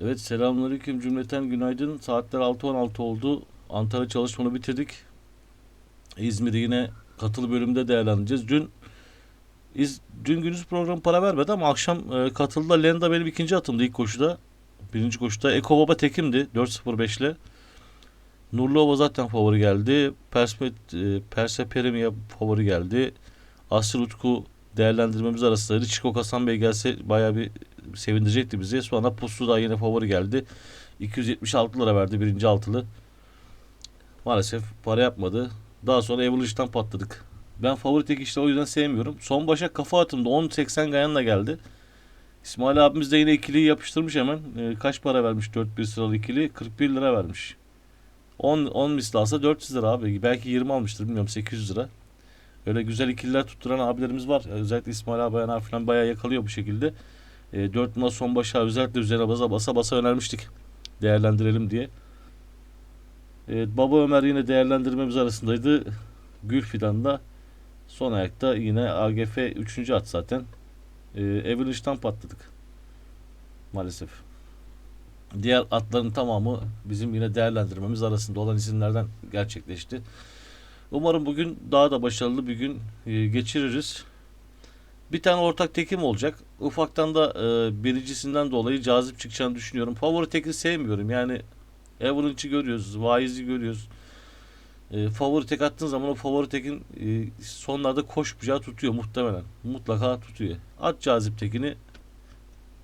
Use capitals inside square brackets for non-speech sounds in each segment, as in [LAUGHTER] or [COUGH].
Evet selamünaleyküm cümleten günaydın. Saatler 6.16 oldu. Antalya çalışmanı bitirdik. İzmir'i yine katılı bölümde değerlendireceğiz. Dün İz, dün gündüz program para vermedi ama akşam e, katıldı. Lenda benim ikinci atımdı ilk koşuda. Birinci koşuda. Eko Baba tekimdi 4.05 ile. Nurluova zaten favori geldi. Perspe, e, Perseperemia favori geldi. Asıl Utku değerlendirmemiz arasındaydı. Çiko Kasan Bey gelse bayağı bir sevindirecekti bizi. Sonra Puslu da yine favori geldi. 276 lira verdi birinci altılı. Maalesef para yapmadı. Daha sonra Evolution'dan patladık. Ben favori tek işte o yüzden sevmiyorum. Son başa kafa atımda 10.80 Gayan'la geldi. İsmail abimiz de yine ikiliyi yapıştırmış hemen. Ee, kaç para vermiş 4 bir sıralı ikili? 41 lira vermiş. 10, 10 misli alsa 400 lira abi. Belki 20 almıştır bilmiyorum 800 lira. Öyle güzel ikililer tutturan abilerimiz var. Özellikle İsmail abi falan bayağı yakalıyor bu şekilde. E, 4 numara son başa özellikle üzerine basa basa basa önermiştik. Değerlendirelim diye. Evet, Baba Ömer yine değerlendirmemiz arasındaydı. Gül Fidan'da son ayakta yine AGF 3. at zaten. E, Avalanche'dan patladık. Maalesef. Diğer atların tamamı bizim yine değerlendirmemiz arasında olan isimlerden gerçekleşti. Umarım bugün daha da başarılı bir gün e, geçiririz. Bir tane ortak tekim olacak. Ufaktan da e, birincisinden dolayı cazip çıkacağını düşünüyorum. Favori teki sevmiyorum. Yani Avalanche'ı görüyoruz. Vaiz'i görüyoruz. E, favori tek attığın zaman o favori tekin e, sonlarda koşmayacağı tutuyor muhtemelen. Mutlaka tutuyor. At cazip tekini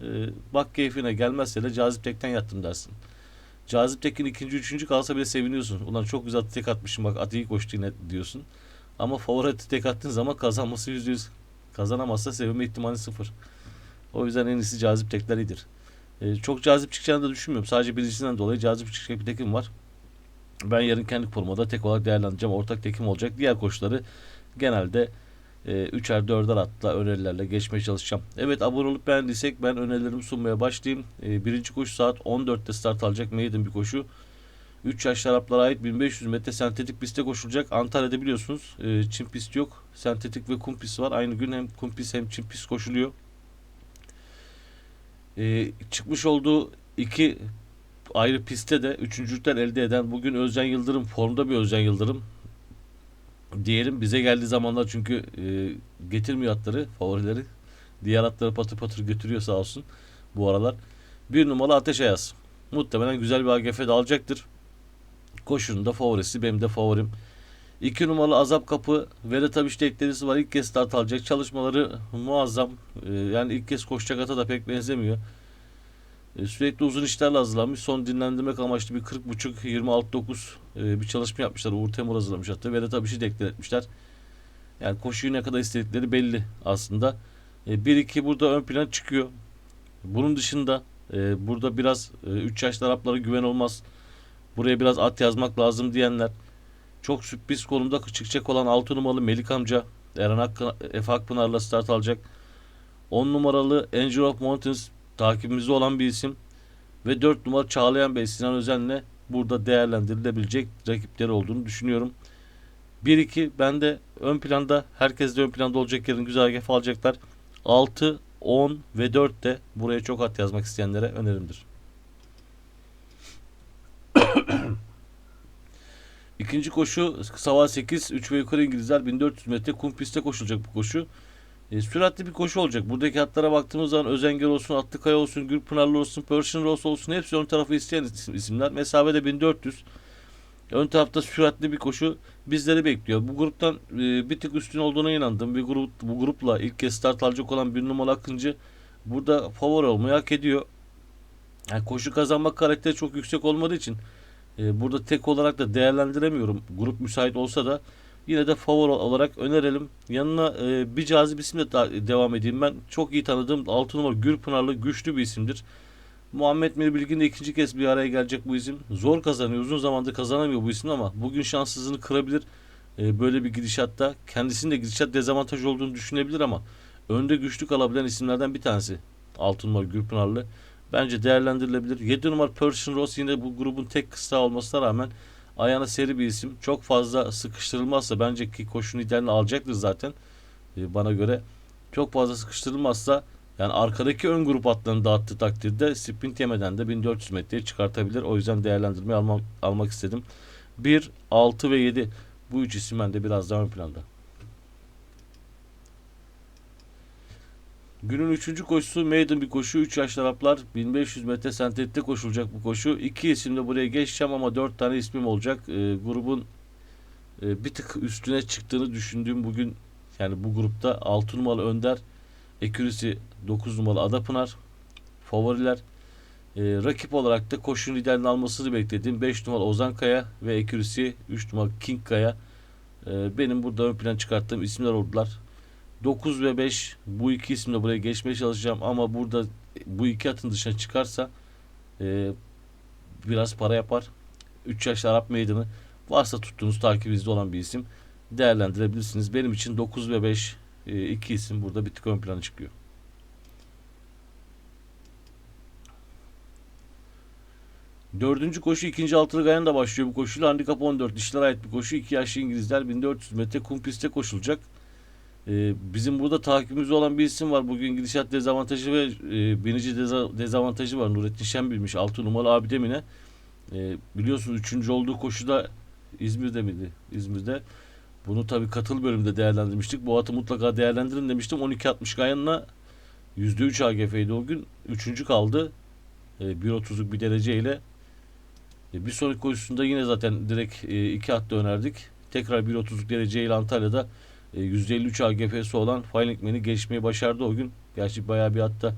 e, bak keyfine gelmezse de cazip tekten yattım dersin. Cazip tekin ikinci, üçüncü kalsa bile seviniyorsun. Ulan çok güzel tek atmışım bak at iyi koştu yine diyorsun. Ama favori tek attığın zaman kazanması yüzde yüz. Kazanamazsa sevinme ihtimali sıfır. O yüzden en iyisi cazip tekler iyidir. Ee, çok cazip çıkacağını da düşünmüyorum. Sadece birincisinden dolayı cazip çıkacak bir tekim var. Ben yarın kendi formada tek olarak değerlendireceğim. Ortak tekim olacak. Diğer koşuları genelde e, üçer dörder atla önerilerle geçmeye çalışacağım. Evet abone olup beğendiysek ben önerilerimi sunmaya başlayayım. E, birinci koşu saat 14'te start alacak. Maiden bir koşu. 3 yaş Araplara ait 1500 metre sentetik pistte koşulacak. Antalya'da biliyorsunuz e, çim pist yok. Sentetik ve kum pist var. Aynı gün hem kum pist hem çim pist koşuluyor. E, çıkmış olduğu iki ayrı pistte de üçüncülükler elde eden bugün Özcan Yıldırım formda bir Özcan Yıldırım diyelim bize geldiği zamanlar çünkü e, getirmiyor atları favorileri diğer atları patır patır götürüyor sağ olsun bu aralar bir numaralı Ateş Ayaz muhtemelen güzel bir AGF de alacaktır koşunun da favorisi benim de favorim 2 numaralı Azap Kapı Vedat Abiş deklerisi var ilk kez start alacak çalışmaları muazzam e, yani ilk kez koşacak ata da pek benzemiyor e, Sürekli uzun işlerle hazırlanmış. Son dinlendirmek amaçlı bir 40.5 26.9 e, bir çalışma yapmışlar. Uğur Temur hazırlamış hatta. Ve de tabii şey deklar etmişler. Yani koşuyu ne kadar istedikleri belli aslında. E, 1-2 burada ön plan çıkıyor. Bunun dışında e, burada biraz 3 yaşlı Araplara güven olmaz. Buraya biraz at yazmak lazım diyenler. Çok sürpriz konumda çıkacak olan 6 numaralı Melik amca Eren Hakkı, Efe Akpınar'la start alacak. 10 numaralı Angel of Mountains takibimizde olan bir isim ve 4 numara Çağlayan Bey Sinan Özen'le burada değerlendirilebilecek rakipleri olduğunu düşünüyorum. 1-2 ben de ön planda herkes de ön planda olacak yarın güzel hareket alacaklar. 6, 10 ve 4 de buraya çok at yazmak isteyenlere önerimdir. İkinci koşu sabah 8 3 ve yukarı İngilizler 1400 metre kum pistte koşulacak bu koşu. E, süratli bir koşu olacak. Buradaki hatlara baktığımız zaman Özengel olsun, Atlıkaya olsun, Gürpınarlı olsun, Persian Rose olsun hepsi ön tarafı isteyen isim, isimler. Mesafede 1400. Ön tarafta süratli bir koşu bizleri bekliyor. Bu gruptan e, bir tık üstün olduğuna inandım. Bir grup bu grupla ilk kez start alacak olan bir numaralı Akıncı burada favori olmayı hak ediyor. Yani koşu kazanmak karakteri çok yüksek olmadığı için e, burada tek olarak da değerlendiremiyorum. Grup müsait olsa da Yine de favori olarak önerelim. Yanına e, bir cazip isimle de devam edeyim. Ben çok iyi tanıdığım 6 numara Gürpınarlı güçlü bir isimdir. Muhammed Mirbilgin de ikinci kez bir araya gelecek bu isim. Zor kazanıyor. Uzun zamandır kazanamıyor bu isim ama bugün şanssızlığını kırabilir. E, böyle bir gidişatta kendisinin de gidişat dezavantaj olduğunu düşünebilir ama önde güçlü kalabilen isimlerden bir tanesi. 6 numara Gürpınarlı. Bence değerlendirilebilir. 7 numara Persian Ross yine bu grubun tek kısa olmasına rağmen Ayağına seri bir isim. Çok fazla sıkıştırılmazsa bence ki koşunun idealini alacaktır zaten. E, bana göre. Çok fazla sıkıştırılmazsa Yani arkadaki ön grup atlarını dağıttığı takdirde sprint yemeden de 1400 metreye çıkartabilir. O yüzden değerlendirmeyi almak, almak istedim. 1, 6 ve 7 bu üç isim bende biraz daha ön planda. Günün üçüncü koşusu maiden bir koşu. 3 yaşlı Araplar 1500 metre sentetikte koşulacak bu koşu. İki isimle buraya geçeceğim ama 4 tane ismim olacak. Ee, grubun e, bir tık üstüne çıktığını düşündüğüm bugün yani bu grupta 6 numaralı Önder, Ekürisi 9 numaralı Adapınar, favoriler. Ee, rakip olarak da koşunun liderini almasını beklediğim 5 numaralı Ozan Kaya ve Ekürisi 3 numaralı King Kaya. Ee, benim burada ön plan çıkarttığım isimler oldular. 9 ve 5 bu iki isimle buraya geçmeye çalışacağım ama burada bu iki atın dışına çıkarsa e, biraz para yapar. 3 yaşlı Arap meydanı varsa tuttuğunuz takibinizde olan bir isim değerlendirebilirsiniz. Benim için 9 ve 5 e, iki isim burada bir tık ön plana çıkıyor. Dördüncü koşu ikinci altılı gayanla başlıyor bu koşuyla. Handikap 14 dişlere ait bir koşu. 2 yaşlı İngilizler 1400 metre kum pistte koşulacak. Ee, bizim burada takibimizde olan bir isim var. Bugün gidişat dezavantajı ve e, binici deza- dezavantajı var. Nurettin Şen bilmiş 6 numaralı abi demine. Ee, biliyorsunuz 3. olduğu koşuda İzmir'de miydi? İzmir'de. Bunu tabi katıl bölümde değerlendirmiştik. Bu atı mutlaka değerlendirin demiştim. 12.60 Gayan'la %3 AGF'ydi o gün. Üçüncü kaldı. Ee, 1.30'luk bir dereceyle. Ee, bir sonraki koşusunda yine zaten direkt e, iki hatta önerdik. Tekrar 1.30'luk dereceyle Antalya'da e, %53 AGF'si olan Feinkman'i geçmeyi başardı o gün. Gerçi bayağı bir hatta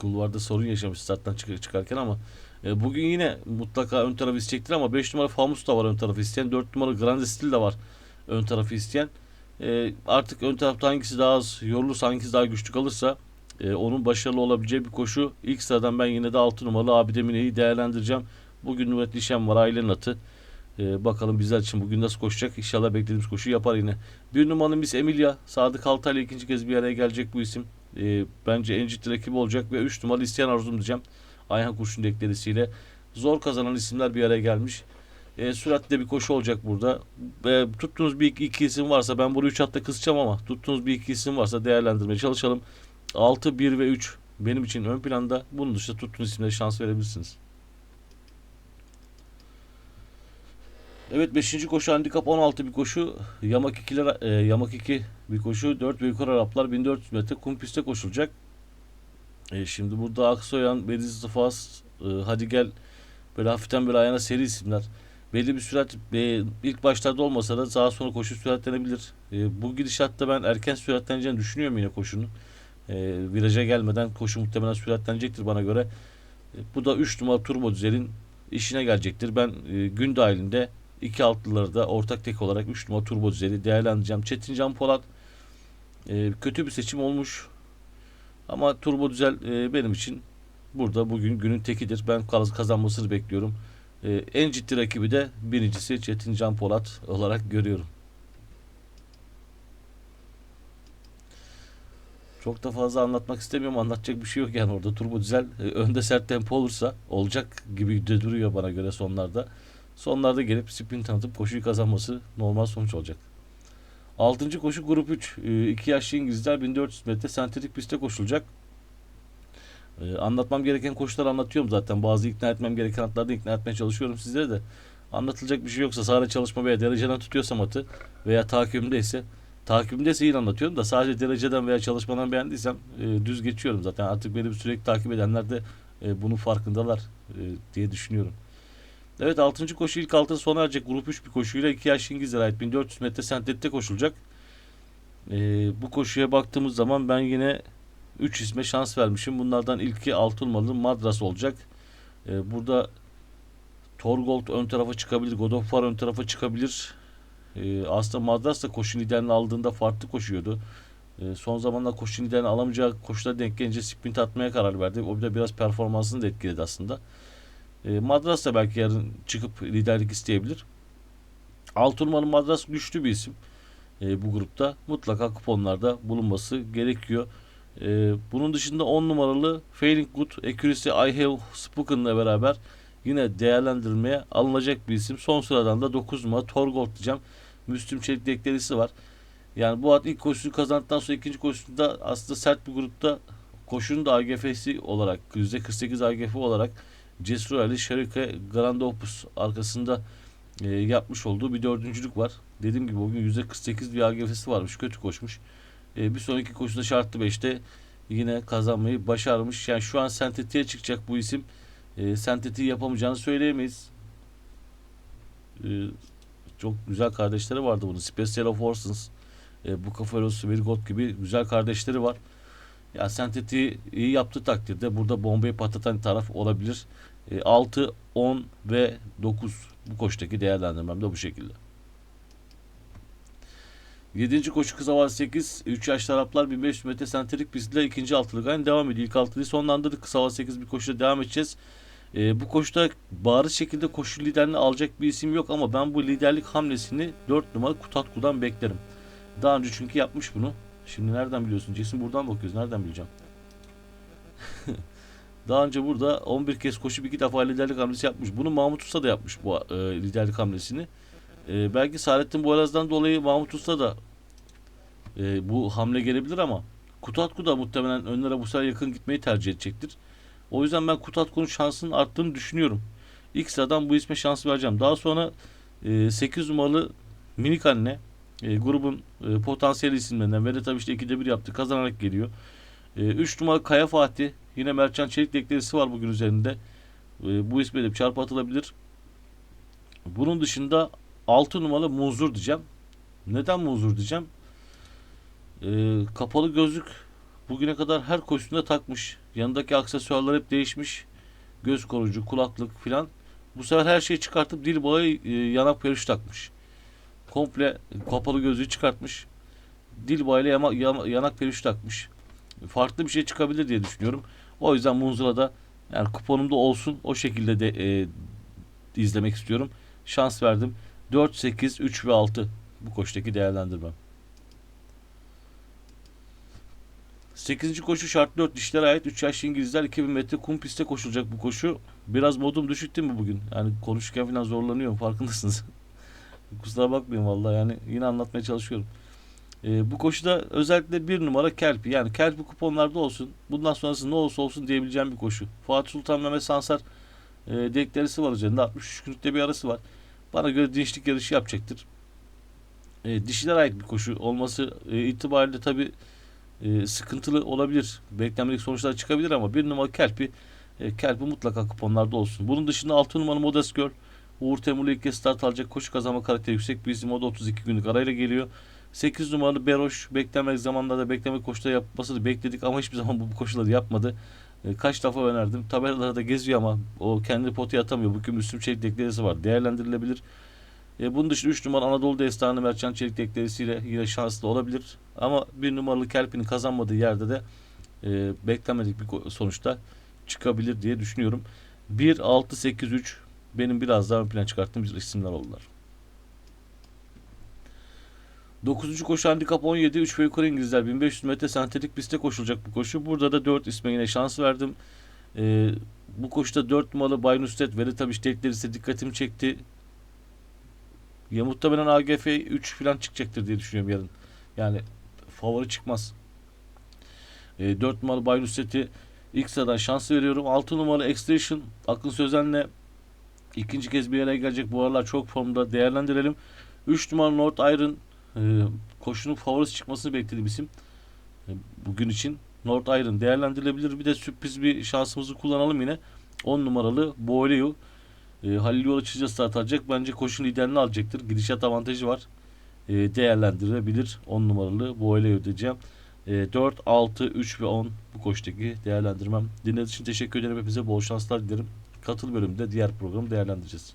kulvarda sorun yaşamış starttan çık- çıkarken ama e, bugün yine mutlaka ön tarafı isteyecektir ama 5 numara Famus da var ön tarafı isteyen. 4 numara Grande Stil de var ön tarafı isteyen. E, artık ön tarafta hangisi daha az yorulursa hangisi daha güçlü kalırsa e, onun başarılı olabileceği bir koşu. İlk sıradan ben yine de 6 numaralı Abide Mine'yi değerlendireceğim. Bugün Nurettin Şen var ailenin atı. Ee, bakalım bizler için bugün nasıl koşacak. İnşallah beklediğimiz koşuyu yapar yine. Bir numaralı Miss Emilia. Sadık Altaylı ikinci kez bir araya gelecek bu isim. Ee, bence en ciddi rakibi olacak ve 3 numaralı isteyen arzum diyeceğim. Ayhan Kurşun deklerisiyle. Zor kazanan isimler bir araya gelmiş. Ee, süratli bir koşu olacak burada. Ee, tuttuğunuz bir iki, iki isim varsa ben bunu 3 hatta kısacağım ama tuttuğunuz bir iki isim varsa değerlendirmeye çalışalım. 6, 1 ve 3 benim için ön planda. Bunun dışında tuttuğunuz isimlere şans verebilirsiniz. Evet 5. koşu handikap 16 bir koşu. Yamak 2 e, Yamak 2 bir koşu. 4 ve yukarı Araplar 1400 metre kum pistte koşulacak. E, şimdi burada Aksoyan, Bediz Tıfas, e, Hadi Gel böyle hafiften bir ayağına seri isimler. Belli bir sürat e, ilk başlarda olmasa da daha sonra koşu süratlenebilir. E, bu gidişatta ben erken süratleneceğini düşünüyorum yine koşunun. E, viraja gelmeden koşu muhtemelen süratlenecektir bana göre. E, bu da 3 numara turbo düzelin işine gelecektir. Ben e, gün dahilinde iki altlıları da ortak tek olarak 3 numara turbo düzeli değerlendireceğim. Çetin Can Polat e, kötü bir seçim olmuş. Ama turbo düzel e, benim için burada bugün günün tekidir. Ben kaz- kazanmasını bekliyorum. E, en ciddi rakibi de birincisi Çetin Can Polat olarak görüyorum. Çok da fazla anlatmak istemiyorum. Anlatacak bir şey yok yani orada. Turbo düzel e, önde sert tempo olursa olacak gibi duruyor bana göre sonlarda. Sonlarda gelip sprint tanıtıp koşuyu kazanması normal sonuç olacak. 6. koşu grup 3. 2 yaşlı İngilizler 1400 metre sentetik pistte koşulacak. Ee, anlatmam gereken koşuları anlatıyorum zaten. Bazı ikna etmem gereken atlarda ikna etmeye çalışıyorum sizlere de. Anlatılacak bir şey yoksa sadece çalışma veya dereceden tutuyorsam atı veya takibimdeyse takibimdeyse iyi anlatıyorum da sadece dereceden veya çalışmadan beğendiysem e, düz geçiyorum zaten. Artık beni sürekli takip edenler de e, bunun farkındalar e, diye düşünüyorum. Evet 6. koşu ilk altın sona erecek grup 3 bir koşuyla 2 yaşlı İngilizlere ait 1400 metre sentetikte koşulacak. Ee, bu koşuya baktığımız zaman ben yine 3 isme şans vermişim. Bunlardan ilki Altınmalı Madras olacak. Ee, burada Torgold ön tarafa çıkabilir. God of War ön tarafa çıkabilir. Ee, aslında Madras da koşu liderini aldığında farklı koşuyordu. Ee, son zamanlarda koşu liderini alamayacağı koşulara denk gelince sprint atmaya karar verdi. O de biraz performansını da etkiledi aslında. E, Madras da belki yarın çıkıp liderlik isteyebilir. Altı numaralı Madras güçlü bir isim. E, bu grupta mutlaka kuponlarda bulunması gerekiyor. E, bunun dışında 10 numaralı Failing Good, Accuracy, I Have Spoken'la beraber yine değerlendirilmeye alınacak bir isim. Son sıradan da 9 numara Torgold diyeceğim. Müslüm Çelik deklarisi var. Yani bu at ilk koşusunu kazandıktan sonra ikinci koşusunda aslında sert bir grupta koşunun da AGF'si olarak %48 AGF olarak Cesur Ali Şarika Grand Opus arkasında e, yapmış olduğu bir dördüncülük var. Dediğim gibi o gün %48 bir AGF'si varmış. Kötü koşmuş. E, bir sonraki koşuda şartlı 5'te yine kazanmayı başarmış. Yani şu an sentetiğe çıkacak bu isim. E, sentetiği yapamayacağını söyleyemeyiz. E, çok güzel kardeşleri vardı bunun. Special of Orsons, e, Bucaferos, Virgot gibi güzel kardeşleri var. Ya sentetiği yaptığı takdirde burada bombayı patlatan taraf olabilir. E, 6, 10 ve 9 bu koştaki değerlendirmem de bu şekilde. 7. koşu kız hava 8. 3 yaşlı Araplar 1500 metre sentetik pistle ikinci altılık aynı devam ediyor. İlk altılıyı sonlandırdık. Kısa hava 8 bir koşuda devam edeceğiz. E, bu koşuda bariz şekilde koşu liderini alacak bir isim yok ama ben bu liderlik hamlesini 4 numara Kutatku'dan beklerim. Daha önce çünkü yapmış bunu. Şimdi nereden biliyorsun? Jason buradan bakıyoruz. Nereden bileceğim? [LAUGHS] Daha önce burada 11 kez koşup iki defa liderlik hamlesi yapmış. Bunu Mahmut Usta da yapmış bu e, liderlik hamlesini. E, belki Saadettin Boyraz'dan dolayı Mahmut Usta da e, bu hamle gelebilir ama Kutatku da muhtemelen önlere bu sefer yakın gitmeyi tercih edecektir. O yüzden ben Kutatku'nun şansının arttığını düşünüyorum. İlk sıradan bu isme şans vereceğim. Daha sonra e, 8 numaralı Minik Anne e, grubun e, potansiyel isimlerinden ve de tabii işte 2'de 1 yaptı kazanarak geliyor. 3 e, numara Kaya Fatih yine Mertcan Çelik deklarisi var bugün üzerinde. E, bu isme de çarpı atılabilir. Bunun dışında 6 numaralı Muzur diyeceğim. Neden Muzur diyeceğim? E, kapalı gözlük bugüne kadar her koşusunda takmış. Yanındaki aksesuarlar hep değişmiş. Göz koruyucu, kulaklık filan. Bu sefer her şeyi çıkartıp dil bağı e, yanak perüş takmış komple kapalı gözlüğü çıkartmış. Dil bayla yama, yama, yanak perüş takmış. Farklı bir şey çıkabilir diye düşünüyorum. O yüzden Munzula'da yani kuponumda olsun o şekilde de e, izlemek istiyorum. Şans verdim. 4, 8, 3 ve 6 bu koştaki değerlendirmem. 8. koşu şart 4 dişlere ait 3 yaşlı İngilizler 2000 metre kum pistte koşulacak bu koşu. Biraz modum düşük değil mi bugün? Yani konuşurken falan zorlanıyorum farkındasınız. Kusura bakmayın vallahi yani yine anlatmaya çalışıyorum. E, bu koşuda özellikle bir numara Kelpi. Yani Kelpi kuponlarda olsun. Bundan sonrası ne olursa olsun diyebileceğim bir koşu. Fatih Sultan Mehmet Sansar e, deklarisi var üzerinde. 63 günlükte bir arası var. Bana göre dinçlik yarışı yapacaktır. E, dişiler ait bir koşu olması e, itibariyle tabi e, sıkıntılı olabilir. Beklenmedik sonuçlar çıkabilir ama bir numara Kelpi e, Kelpi mutlaka kuponlarda olsun. Bunun dışında 6 numara Modest Girl Uğur Temurlu ilk kez start alacak koşu kazanma karakteri yüksek bir isim. O da 32 günlük arayla geliyor. 8 numaralı Beroş beklenmedik zamanlarda bekleme koşuları yapmasını bekledik ama hiçbir zaman bu koşuları yapmadı. E, kaç defa önerdim. Tabelalarda geziyor ama o kendi potuya atamıyor. Bugün Müslüm Çelik deklaresi var. Değerlendirilebilir. E, bunun dışında 3 numara Anadolu Destanı Merçan Çelik deklaresiyle yine şanslı olabilir. Ama 1 numaralı Kelpin'in kazanmadığı yerde de e, beklenmedik bir sonuçta çıkabilir diye düşünüyorum. 1, 6, 8, 3 benim biraz daha ön plana çıkarttığım isimler oldular. 9. koşu handikap 17. 3 ve yukarı İngilizler 1500 metre sentetik pistte koşulacak bu koşu. Burada da 4 isme yine şans verdim. Ee, bu koşuda 4 numaralı Bay Nusret ve de tabii işte ise dikkatimi çekti. Ya muhtemelen AGF 3 falan çıkacaktır diye düşünüyorum yarın. Yani favori çıkmaz. E, 4 numaralı Bay Nusret'i ilk sıradan şans veriyorum. 6 numaralı Extension Akın Sözen'le ikinci kez bir araya gelecek. Bu aralar çok formda değerlendirelim. 3 numaralı North Iron e, koşunun favorisi çıkmasını beklediğim isim. E, bugün için North Iron değerlendirilebilir. Bir de sürpriz bir şansımızı kullanalım yine. 10 numaralı Boyleo. E, Halil Yol açıcı start alacak. Bence koşun liderini alacaktır. Gidişat avantajı var. E, değerlendirilebilir. 10 numaralı Boyleo diyeceğim. E, 4, 6, 3 ve 10 bu koştaki değerlendirmem. Dinlediğiniz için teşekkür ederim. Hepinize bol şanslar dilerim. Katıl bölümünde diğer programı değerlendireceğiz.